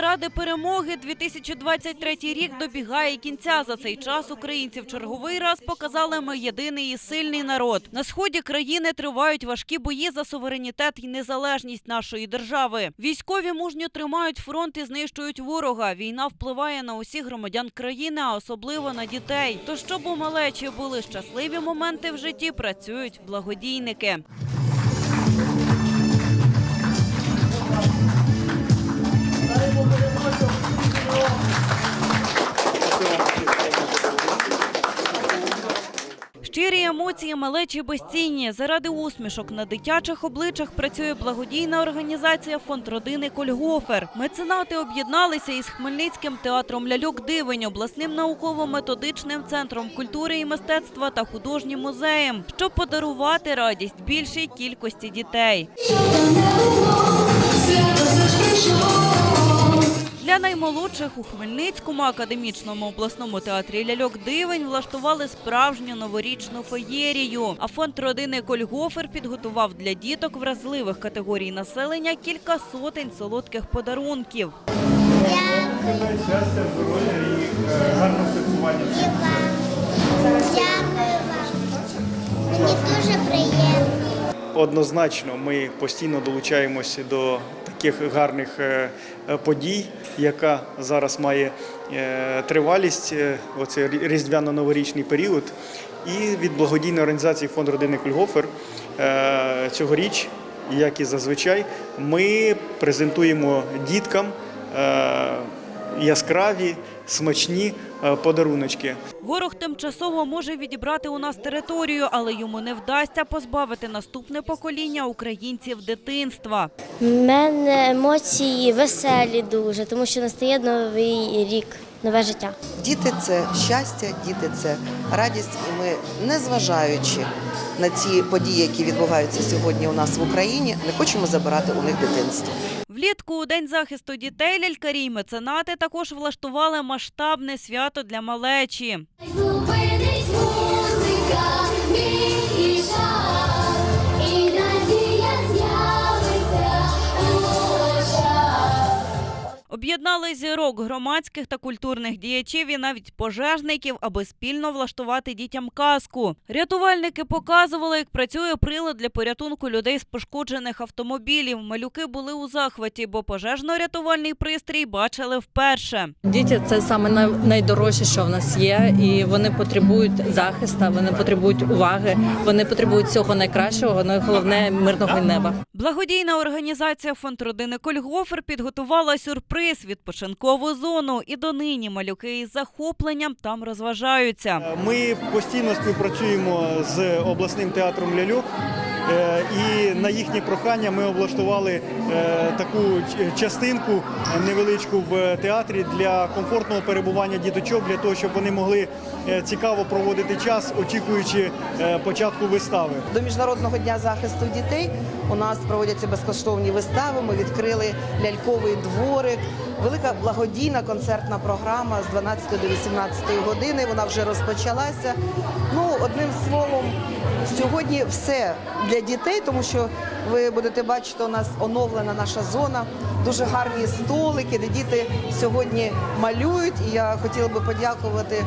заради перемоги 2023 рік добігає кінця. За цей час українці в черговий раз показали ми єдиний і сильний народ. На сході країни тривають важкі бої за суверенітет і незалежність нашої держави. Військові мужньо тримають фронт і знищують ворога. Війна впливає на усіх громадян країни, а особливо на дітей. То щоб у малечі були щасливі моменти в житті, працюють благодійники. Емоції малечі безцінні. Заради усмішок на дитячих обличчях працює благодійна організація фонд родини Кольгофер. Меценати об'єдналися із Хмельницьким театром ляльок Дивень, обласним науково-методичним центром культури і мистецтва та художнім музеєм, щоб подарувати радість більшій кількості дітей. Для наймолодших у Хмельницькому академічному обласному театрі ляльок Дивень влаштували справжню новорічну феєрію. А фонд родини Кольгофер підготував для діток вразливих категорій населення кілька сотень солодких подарунків. Щастя, здоров'я і гарного святкування. Дякую вам. Мені дуже приємно. Однозначно, ми постійно долучаємося до таких гарних е, е, подій, яка зараз має е, тривалість, е, оцей різдвяно-новорічний період. І від благодійної організації фонд родини Кульгофер цьогоріч, як і зазвичай, ми презентуємо діткам яскраві, смачні е, подаруночки. Ворог тимчасово може відібрати у нас територію, але йому не вдасться позбавити наступне покоління українців дитинства. У мене емоції веселі дуже, тому що настає новий рік, нове життя. Діти це щастя, діти це радість, і ми, незважаючи на ті події, які відбуваються сьогодні у нас в Україні, не хочемо забирати у них дитинство. Влітку у день захисту дітей лялькарі й меценати також влаштували масштабне свято для малечі. Зупинись музика, мій шар, Об'єднали зірок громадських та культурних діячів і навіть пожежників, аби спільно влаштувати дітям казку. Рятувальники показували, як працює прилад для порятунку людей з пошкоджених автомобілів. Малюки були у захваті, бо пожежно-рятувальний пристрій бачили вперше. Діти це саме най- найдорожче, що в нас є, і вони потребують захисту, вони потребують уваги, вони потребують всього найкращого, ну і головне мирного неба. Благодійна організація фонд родини Кольгофер підготувала сюрприз відпочинкову зону, і донині малюки із захопленням там розважаються. Ми постійно співпрацюємо з обласним театром ляльок. Е, І на їхнє прохання ми облаштували е, таку частинку невеличку в театрі для комфортного перебування діточок, для того, щоб вони могли е, цікаво проводити час, очікуючи початку вистави. До міжнародного дня захисту дітей у нас проводяться безкоштовні вистави. Ми відкрили ляльковий дворик. Велика благодійна концертна програма з 12 до 18 години. Вона вже розпочалася. Ну, одним словом, сьогодні все для дітей, тому що ви будете бачити, у нас оновлена наша зона. Дуже гарні столики, де діти сьогодні малюють. І я хотіла би подякувати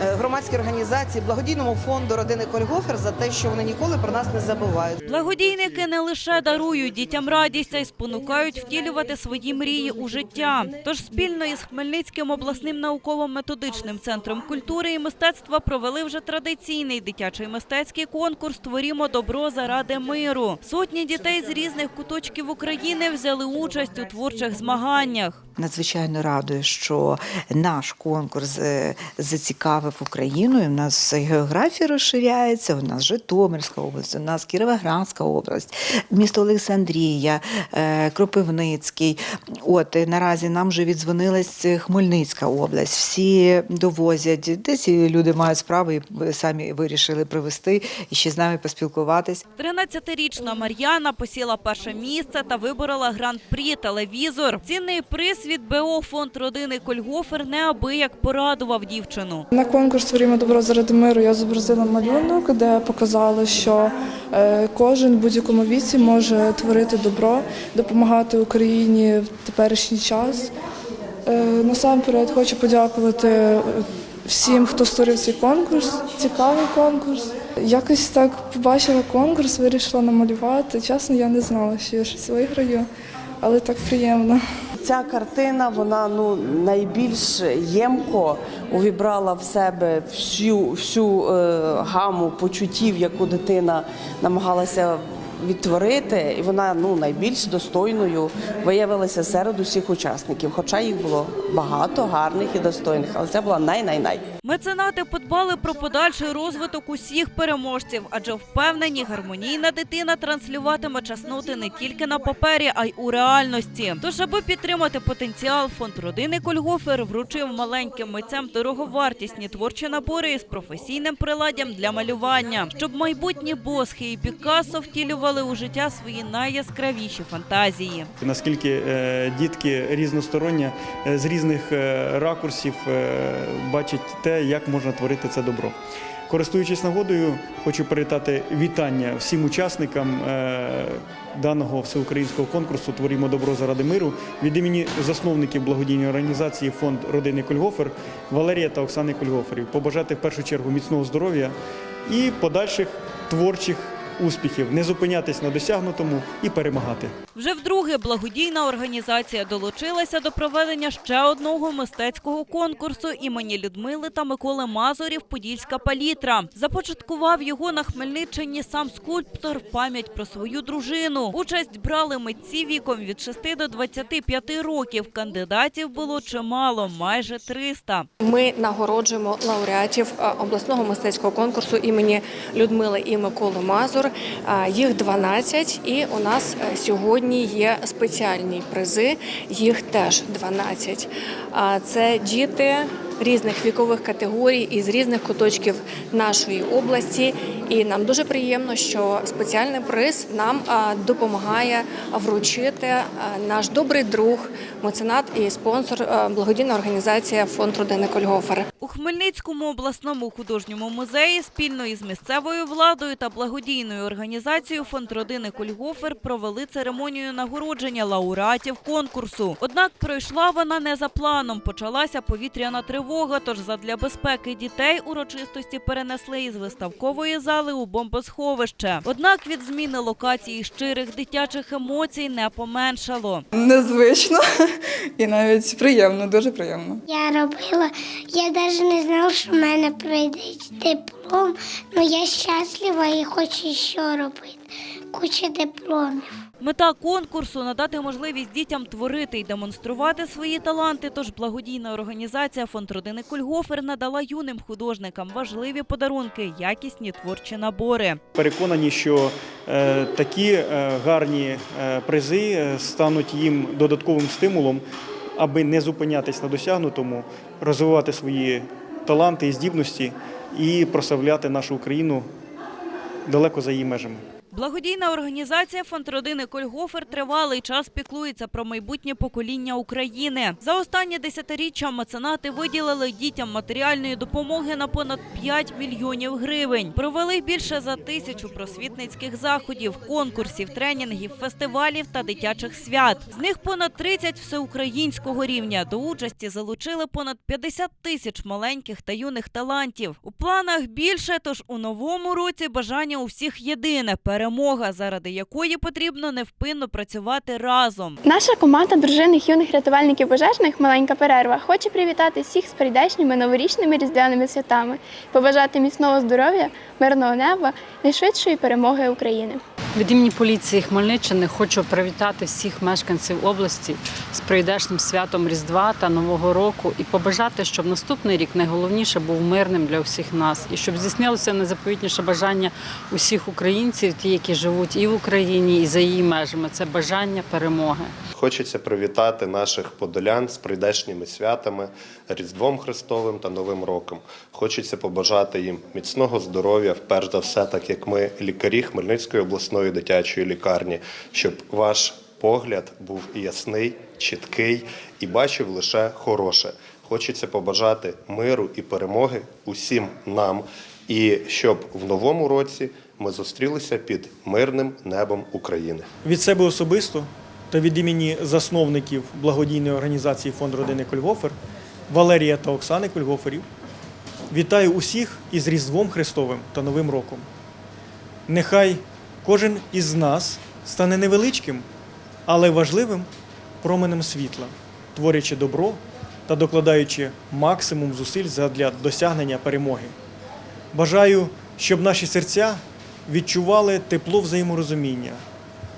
громадській організації, благодійному фонду родини Кольгофер за те, що вони ніколи про нас не забувають. Благодійники не лише дарують дітям радість, а й спонукають втілювати свої мрії у життя. Тож спільно із Хмельницьким обласним науково-методичним центром культури і мистецтва провели вже традиційний дитячий мистецький конкурс Творімо добро заради миру. Сотні дітей з різних куточків України взяли участь у творчих змаганнях. Надзвичайно радує, що наш конкурс е, зацікавив Україну. І в нас географія розширяється. У нас Житомирська область, у нас Кіровоградська область, місто Олександрія, е, Кропивницький. От наразі нам вже віддзвонилась Хмельницька область. Всі довозять. Десь люди мають справу і самі вирішили привезти і ще з нами поспілкуватись. 13-річна Мар'яна посіла перше місце та виборола гран-прі телевізор. Цінний приз від БО фонд родини Кольгофер неабияк порадував дівчину. На конкурс «Творімо добро заради миру я зобразила малюнок, де показала, що е, кожен в будь-якому віці може творити добро, допомагати Україні в теперішній час. Е, Насамперед хочу подякувати е, всім, хто створив цей конкурс. Цікавий конкурс. Якось так побачила конкурс, вирішила намалювати. Чесно, я не знала, що я щось виграю, але так приємно. Ця картина вона ну найбільш ємко увібрала в себе всю, всю е, гаму почуттів, яку дитина намагалася відтворити, і вона ну найбільш достойною виявилася серед усіх учасників. Хоча їх було багато гарних і достойних, але це була най-най-най. Меценати подбали про подальший розвиток усіх переможців, адже впевнені, гармонійна дитина транслюватиме чесноти не тільки на папері, а й у реальності. Тож, аби підтримати потенціал, фонд родини Кольгофер вручив маленьким митцям дороговартісні творчі набори із професійним приладдям для малювання, щоб майбутні босхи і Пікассо втілювали у життя свої найяскравіші фантазії. Наскільки е, дітки різносторонні е, з різних е, ракурсів бачать те, як можна творити це добро. Користуючись нагодою, хочу передати вітання всім учасникам е, даного всеукраїнського конкурсу Творімо добро заради миру від імені засновників благодійної організації Фонд родини Кольгофер Валерія та Оксани Кольгоферів. Побажати в першу чергу міцного здоров'я і подальших творчих успіхів, не зупинятись на досягнутому і перемагати. Вже вдруге благодійна організація долучилася до проведення ще одного мистецького конкурсу імені Людмили та Миколи Мазурів Подільська палітра. Започаткував його на Хмельниччині сам скульптор в пам'ять про свою дружину. Участь брали митці віком від 6 до 25 років. Кандидатів було чимало, майже 300. Ми нагороджуємо лауреатів е, обласного мистецького конкурсу імені Людмили і Миколи Мазур. Е, Їх 12, і у нас е, сьогодні є спеціальні призи. Їх теж 12. А Це діти різних вікових категорій із різних куточків нашої області. І нам дуже приємно, що спеціальний приз нам допомагає вручити наш добрий друг, меценат і спонсор благодійна організація Фонд родини Кольгофер. У Хмельницькому обласному художньому музеї спільно із місцевою владою та благодійною організацією фонд родини Кольгофер провели церемонію нагородження лауреатів конкурсу. Однак пройшла вона не за планом. Почалася повітряна тривога. Тож задля безпеки дітей урочистості перенесли із виставкової зали у бомбосховище. Однак від зміни локації щирих дитячих емоцій не поменшало. Незвично і навіть приємно, дуже приємно. Я робила, я навіть не знала, що в мене прийде диплом. Ну я щаслива і хочу що робити. Куча дипломів. Мета конкурсу надати можливість дітям творити і демонструвати свої таланти. Тож благодійна організація фонд родини Кульгофер надала юним художникам важливі подарунки, якісні творчі набори. Переконані, що е, такі е, гарні е, призи стануть їм додатковим стимулом, аби не зупинятись на досягнутому, розвивати свої таланти і здібності і прославляти нашу Україну далеко за її межами. Благодійна організація фонд родини Кольгофер тривалий час піклується про майбутнє покоління України. За останні десятиріччя меценати виділили дітям матеріальної допомоги на понад 5 мільйонів гривень. Провели більше за тисячу просвітницьких заходів, конкурсів, тренінгів, фестивалів та дитячих свят. З них понад 30 всеукраїнського рівня. До участі залучили понад 50 тисяч маленьких та юних талантів. У планах більше, тож у новому році бажання у всіх єдине перемога, заради якої потрібно невпинно працювати разом. Наша команда дружинних юних рятувальників пожежних Маленька перерва хоче привітати всіх з прийдешніми новорічними різдвяними святами, побажати міцного здоров'я, мирного неба, найшвидшої перемоги України. Від імені поліції Хмельниччини хочу привітати всіх мешканців області з прийдешнім святом Різдва та Нового року і побажати, щоб наступний рік найголовніше був мирним для всіх нас, і щоб здійснилося найзаповітніше бажання усіх українців, ті, які живуть і в Україні, і за її межами. Це бажання перемоги. Хочеться привітати наших подолян з прийдешніми святами, Різдвом Христовим та Новим роком. Хочеться побажати їм міцного здоров'я, перш за все, так як ми лікарі Хмельницької обласної дитячої лікарні, щоб ваш погляд був ясний, чіткий і бачив лише хороше. Хочеться побажати миру і перемоги усім нам, і щоб в новому році ми зустрілися під мирним небом України. Від себе особисто та від імені засновників благодійної організації Фонд родини Кольгофер Валерія та Оксани Кольгоферів вітаю усіх із Різдвом Христовим та Новим роком. Нехай кожен із нас стане невеличким, але важливим променем світла, творячи добро та докладаючи максимум зусиль задля досягнення перемоги. Бажаю, щоб наші серця відчували тепло взаєморозуміння,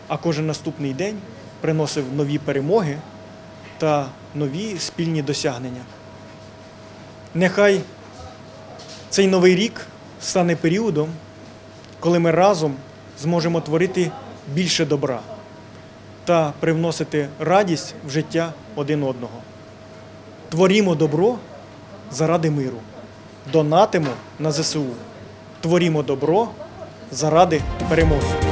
а кожен наступний день приносив нові перемоги та нові спільні досягнення. Нехай цей новий рік стане періодом, коли ми разом зможемо творити більше добра та привносити радість в життя один одного. Творімо добро заради миру, донатимо на ЗСУ, творімо добро заради перемоги.